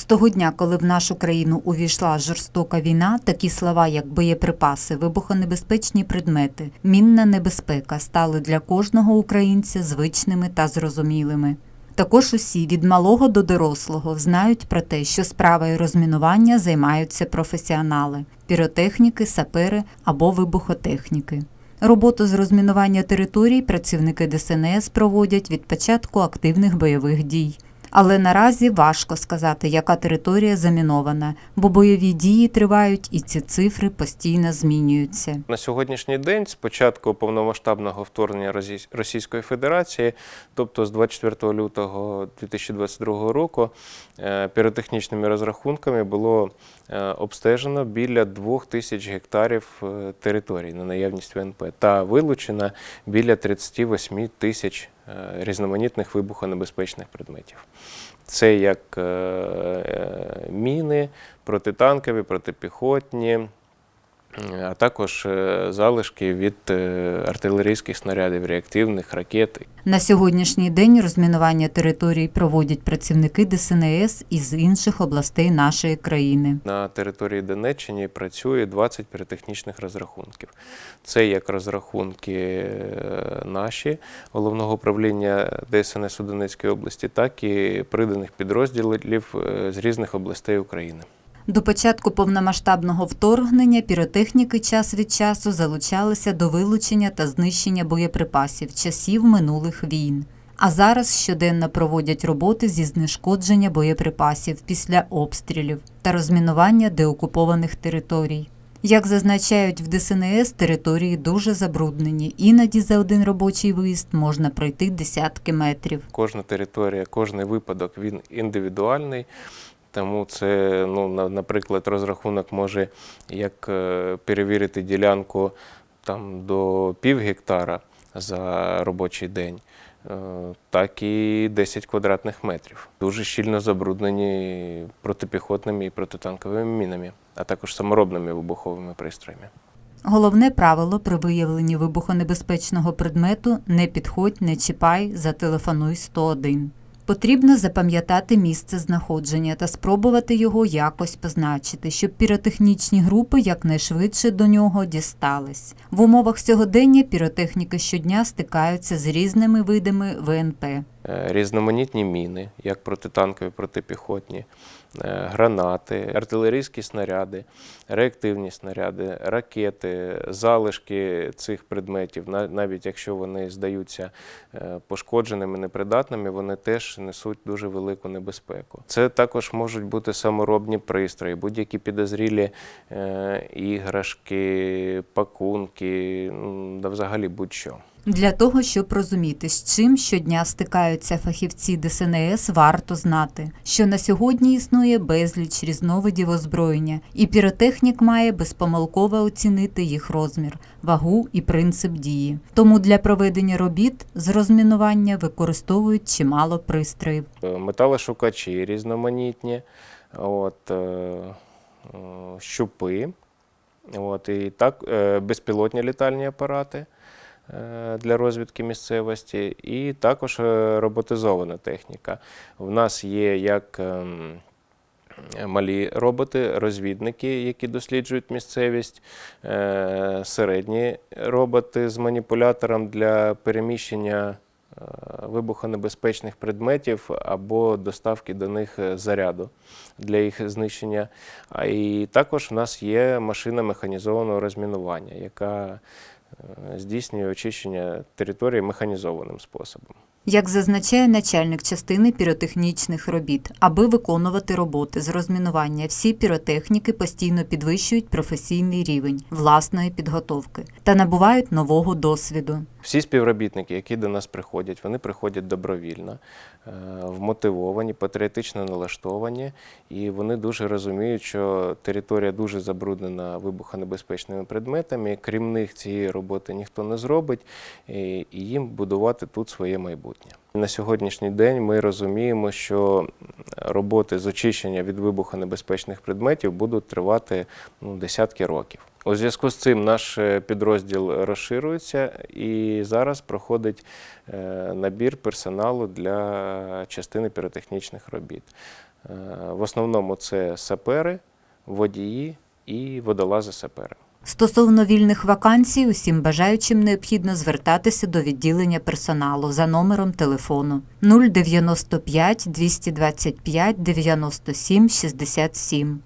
З того дня, коли в нашу країну увійшла жорстока війна, такі слова, як боєприпаси, вибухонебезпечні предмети, мінна небезпека стали для кожного українця звичними та зрозумілими. Також усі від малого до дорослого знають про те, що справою розмінування займаються професіонали піротехніки, сапери або вибухотехніки. Роботу з розмінування територій працівники ДСНС проводять від початку активних бойових дій. Але наразі важко сказати, яка територія замінована, бо бойові дії тривають і ці цифри постійно змінюються. На сьогоднішній день, з початку повномасштабного вторгнення Російсь- Російської Федерації, тобто з 24 лютого 2022 року, е, піротехнічними розрахунками було е, обстежено біля 2000 гектарів е, територій на наявність ВНП та вилучено біля 38 тисяч різноманітних вибухонебезпечних предметів. Це як е, е, міни, протитанкові, протипіхотні, а також е, залишки від е, артилерійських снарядів, реактивних ракет. На сьогоднішній день розмінування територій проводять працівники ДСНС із інших областей нашої країни. На території Донеччини працює 20 піротехнічних розрахунків. Це як розрахунки е, наші головного управління ДСНС у Донецькій області, так і приданих підрозділів е, з різних областей України. До початку повномасштабного вторгнення піротехніки час від часу залучалися до вилучення та знищення боєприпасів часів минулих війн. А зараз щоденно проводять роботи зі знешкодження боєприпасів після обстрілів та розмінування деокупованих територій. Як зазначають в ДСНС, території дуже забруднені, іноді за один робочий виїзд можна пройти десятки метрів. Кожна територія, кожний випадок він індивідуальний. Тому це, ну, на- наприклад, розрахунок може як е, перевірити ділянку там, до пів гектара за робочий день, е, так і 10 квадратних метрів. Дуже щільно забруднені протипіхотними і протитанковими мінами, а також саморобними вибуховими пристроями. Головне правило при виявленні вибухонебезпечного предмету не підходь, не чіпай, зателефонуй 101. Потрібно запам'ятати місце знаходження та спробувати його якось позначити, щоб піротехнічні групи якнайшвидше до нього дістались. В умовах сьогодення піротехніки щодня стикаються з різними видами ВНП. Е, різноманітні міни, як протитанкові, протипіхотні, е, гранати, артилерійські снаряди, реактивні снаряди, ракети, залишки цих предметів, на- навіть якщо вони здаються е, пошкодженими, непридатними, вони теж несуть дуже велику небезпеку. Це також можуть бути саморобні пристрої, будь-які підозрілі іграшки, пакунки, да взагалі будь-що. Для того, щоб розуміти, з чим щодня стикаються фахівці ДСНС, варто знати, що на сьогодні існує безліч різновидів озброєння, і піротехнік має безпомилково оцінити їх розмір, вагу і принцип дії. Тому для проведення робіт з розмінування використовують чимало пристроїв. Е, металошукачі різноманітні, от, е, щупи, от, і так, е, безпілотні літальні апарати для розвідки місцевості, і також е, роботизована техніка. В нас є як ем, малі роботи, розвідники, які досліджують місцевість, е, середні роботи з маніпулятором для переміщення е, вибухонебезпечних предметів або доставки до них е, заряду для їх знищення. А і також в нас є машина механізованого розмінування, яка е, здійснює очищення території механізованим способом. Як зазначає начальник частини піротехнічних робіт, аби виконувати роботи з розмінування, всі піротехніки постійно підвищують професійний рівень власної підготовки та набувають нового досвіду. Всі співробітники, які до нас приходять, вони приходять добровільно, е, вмотивовані, патріотично налаштовані, і вони дуже розуміють, що територія дуже забруднена вибухонебезпечними предметами. Крім них цієї роботи ніхто не зробить, і їм будувати тут своє майбутнє. На сьогоднішній день ми розуміємо, що роботи з очищення від вибухонебезпечних предметів будуть тривати ну, десятки років. У зв'язку з цим наш е, підрозділ розширюється і зараз проходить е, набір персоналу для частини піротехнічних робіт. Е, В основному це сапери, водії і водолази-сапери. Стосовно вільних вакансій, усім бажаючим необхідно звертатися до відділення персоналу за номером телефону 095 225 97 67.